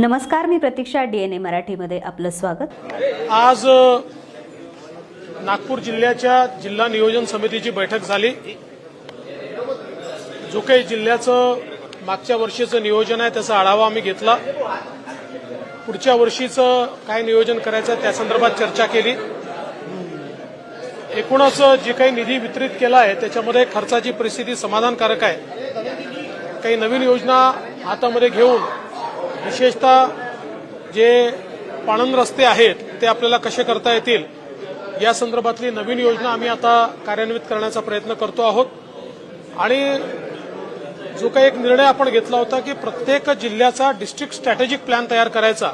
नमस्कार मी प्रतीक्षा डीएनए मराठीमध्ये आपलं स्वागत. आज नागपूर जिल्ह्याच्या जिल्हा नियोजन समितीची बैठक झाली. जो काही जिल्ह्याचं मागच्या वर्षीचं नियोजन आहे त्याचा आढावा आम्ही घेतला. पुढच्या वर्षीचं काय नियोजन करायचं आहे त्या संदर्भात चर्चा केली. एकूणच जे काही निधी वितरित केला आहे त्याच्यामध्ये खर्चाची परिस्थिती समाधानकारक आहे. काही नवीन योजना हातामध्ये घेऊन विशेषतः जे पाणंद रस्ते आहेत ते आपल्याला कसे करता येतील या संदर्भातली नवीन योजना आम्ही आता कार्यान्वित करण्याचा प्रयत्न करतो आहोत. आणि जो काही एक निर्णय आपण घेतला होता की प्रत्येक जिल्ह्याचा डिस्ट्रिक्ट स्ट्रॅटेजिक प्लॅन तयार करायचा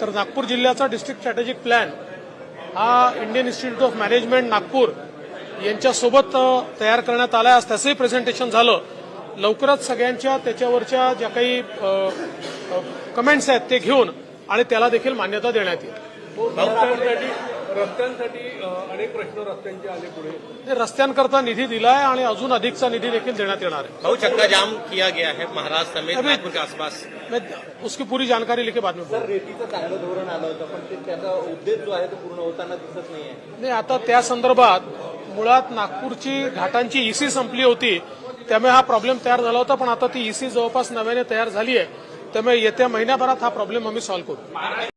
तर नागपूर जिल्ह्याचा डिस्ट्रिक्ट स्ट्रॅटेजिक प्लॅन हा Indian Institute of Management Nagpur यांच्यासोबत तयार करण्यात आला आहे आज त्याचंही प्रेझेंटेशन झालं. लवकरच सगळ्यांच्या त्याच्यावरच्या ज्या काही कमेंट्स आहेत ते घेऊन आणि त्याला देखील मान्यता देण्यात येईल. रस्त्यांसाठी अनेक प्रश्न रस्त्यांचे आले पुढे. हे रस्त्यांकरता निधी दिलाय आणि अजून अधिकचा निधी देखील देण्यात येणार आहे. बहु चक्का जाम किया गया है महाराष्ट्र समेत नागपुर के आसपास. मैं उसकी पूरी जानकारी लेके बाद में बोलूंगा. रेतीचं चांगलं धोरण आलं होतं पण त्याचा उद्देश जो आहे तो पूर्ण होताना दिसत नाहीये. नाही आता त्या संदर्भात मुळात नागपूरची घाटांची ईसी संपली होती. त्यामुळे हा प्रॉब्लेम तयार झाला होता पण आता ती ईसी जवळपास नव्याने तयार झाली आहे. त्यामुळे येत्या महिन्याभरात हा प्रॉब्लेम आम्ही सॉल्व्ह करू.